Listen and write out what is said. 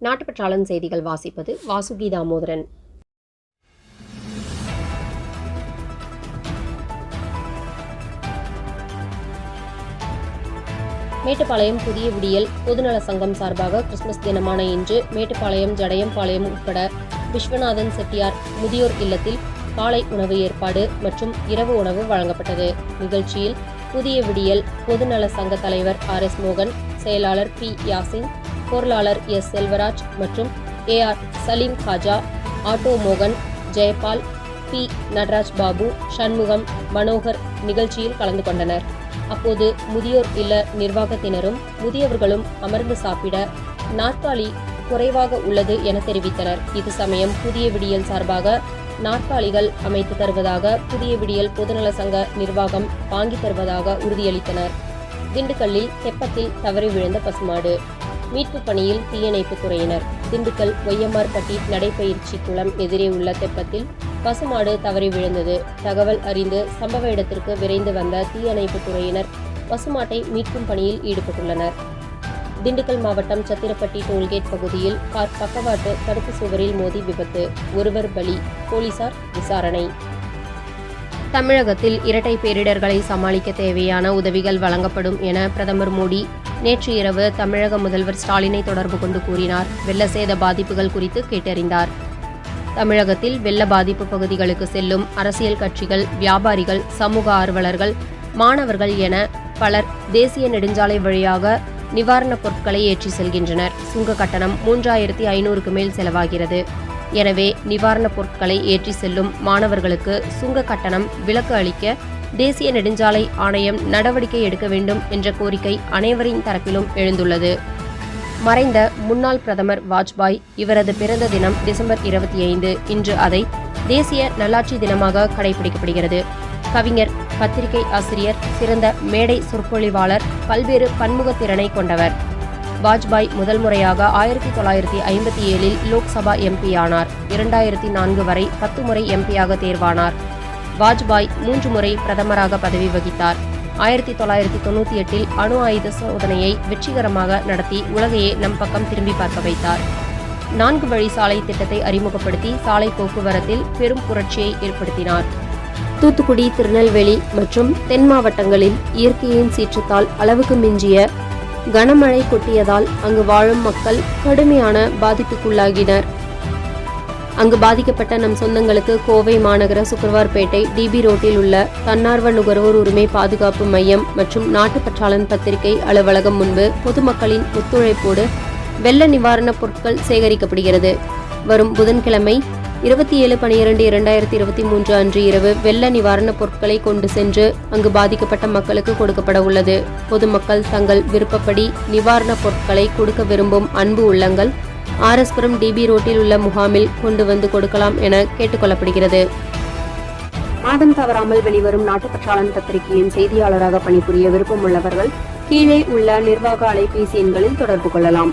நாட்டுப்பற்றாளன் செய்திகள் வாசிப்பது வாசுகி தாமோதரன். மேட்டுப்பாளையம் புதிய விடியல் பொதுநல சங்கம் சார்பாக கிறிஸ்துமஸ் தினமான இன்று மேட்டுப்பாளையம் ஜடையம்பாளையம் உட்பட விஸ்வநாதன் செட்டியார் முதியோர் இல்லத்தில் காலை உணவு ஏற்பாடு மற்றும் இரவு உணவு வழங்கப்பட்டது. நிகழ்ச்சியில் புதிய விடியல் பொதுநல சங்க தலைவர் ஆர் எஸ் மோகன் செயலாளர் பி யாசின் பொருளாளர் எஸ் செல்வராஜ் மற்றும் A R Salim Kaja auto மோகன் ஜெயபால் பி நடராஜ் பாபு சண்முகம் மனோகர் நிகழ்ச்சியில் கலந்து கொண்டனர். அப்போது முதியோர் இல்ல நிர்வாகத்தினரும் முதியவர்களும் அமர்ந்து சாப்பிட நாற்காலி குறைவாக உள்ளது என தெரிவித்தனர். இது சமயம் புதிய விடியல் சார்பாக நாற்காலிகள் அமைத்து தருவதாக புதிய விடியல் பொதுநல சங்க நிர்வாகம் வாங்கி தருவதாக உறுதியளித்தனர். திண்டுக்கல்லில் தெப்பத்தில் தவறி விழுந்த பசுமாடு. மீட்பு பணியில் தீயணைப்பு துறையினர். திண்டுக்கல் ஒய்யமார்பட்டி நடைபயிற்சி குளம் எதிரே உள்ள தெப்பத்தில் பசுமாடு தவறி விழுந்தது. தகவல் அறிந்து சம்பவ இடத்திற்கு விரைந்து வந்த தீயணைப்பு துறையினர் பசுமாட்டை மீட்கும் பணியில் ஈடுபட்டுள்ளனர். திண்டுக்கல் மாவட்டம் சத்திரப்பட்டி டோல்கேட் பகுதியில் கார் பக்கவாட்டு தடுப்பு சுவரில் மோதி விபத்து. ஒருவர் பலி போலீசார் விசாரணை. தமிழகத்தில் இரட்டை பேரிடர்களை சமாளிக்க தேவையான உதவிகள் வழங்கப்படும் என பிரதமர் மோடி நேற்று இரவு தமிழக முதல்வர் ஸ்டாலினை தொடர்பு கொண்டு கூறினார். வெள்ள சேத பாதிப்புகள் குறித்து கேட்டறிந்தார். தமிழகத்தில் வெள்ள பாதிப்பு பகுதிகளுக்கு செல்லும் அரசியல் கட்சிகள் வியாபாரிகள் சமூக ஆர்வலர்கள் மாணவர்கள் என பலர் தேசிய நெடுஞ்சாலை வழியாக நிவாரணப் பொருட்களை ஏற்றி செல்கின்றனர். சுங்க கட்டணம் மூன்றாயிரத்தி ஐநூறுக்கு மேல் செலவாகிறது. எனவே நிவாரணப் பொருட்களை ஏற்றி செல்லும் மாணவர்களுக்கு சுங்க கட்டணம் விலக்கு அளிக்க தேசிய நெடுஞ்சாலை ஆணையம் நடவடிக்கை எடுக்க வேண்டும் என்ற கோரிக்கை அனைவரின் தரப்பிலும் எழுந்துள்ளது. மறைந்த முன்னாள் பிரதமர் வாஜ்பாய் இவரது பிறந்த தினம் டிசம்பர் இருபத்தி ஐந்து இன்று அதை தேசிய நல்லாட்சி தினமாக கடைபிடிக்கப்படுகிறது. கவிஞர் பத்திரிகை ஆசிரியர் சிறந்த மேடை சொற்பொழிவாளர் பல்வேறு பன்முகத்திறனை கொண்டவர். வாஜ்பாய் முதல் முறையாக ஆயிரத்தி தொள்ளாயிரத்தி ஐம்பத்தி ஏழில் லோக்சபா எம்பி ஆனார். இரண்டாயிரத்தி நான்கு வரை பத்து முறை எம்பியாக தேர்வானார். வாஜ்பாய் மூன்று முறை பிரதமராக பதவி வகித்தார். ஆயிரத்தி தொள்ளாயிரத்தி தொண்ணூற்றி எட்டில் அணு ஆயுத சோதனையை வெற்றிகரமாக நடத்தி உலகையே நம் பக்கம் திரும்பி பார்க்க வைத்தார். நான்கு வழி சாலை திட்டத்தை அறிமுகப்படுத்தி சாலை போக்குவரத்தில் பெரும் புரட்சியை ஏற்படுத்தினார். தூத்துக்குடி திருநெல்வேலி மற்றும் தென் மாவட்டங்களில் இயற்கையின் சீற்றத்தால் அளவுக்கு மிஞ்சிய கனமழை கொட்டியதால் அங்கு வாழும் மக்கள் கடுமையான பாதிப்புக்குள்ளாகினர். அங்கு பாதிக்கப்பட்ட நம் சொந்தங்களுக்கு கோவை மாநகர சுக்கரவார்பேட்டை டிபி ரோட்டில் உள்ள தன்னார்வ நுகர்வோர் உரிமை பாதுகாப்பு மையம் மற்றும் நாட்டுப்பற்றாளன் பத்திரிகை அலுவலகம் முன்பு பொதுமக்களின் ஒத்துழைப்போடு வெள்ள நிவாரணப் பொருட்கள் சேகரிக்கப்படுகிறது. வரும் புதன்கிழமை இருபத்தி ஏழு பனிரெண்டு இரண்டாயிரத்தி இருபத்தி மூன்று அன்று இரவு வெள்ள நிவாரணப் பொருட்களை கொண்டு சென்று அங்கு பாதிக்கப்பட்ட மக்களுக்கு கொடுக்கப்பட உள்ளது. பொதுமக்கள் தங்கள் விருப்பப்படி நிவாரணப் பொருட்களை கொடுக்க விரும்பும் அன்பு உள்ளங்கள் ஆர்எஸ்புரம் டிபி ரோட்டில் உள்ள முகாமில் கொண்டு வந்து கொடுக்கலாம் என கேட்டுக்கொள்ளப்படுகிறது. மாதம் தவறாமல் வெளிவரும் நாட்டுப்பற்றாளன் பத்திரிகையின் செய்தியாளராக பணிபுரிய விருப்பம் உள்ளவர்கள் கீழே உள்ள நிர்வாக அலைபேசி எண்களில் தொடர்பு கொள்ளலாம்.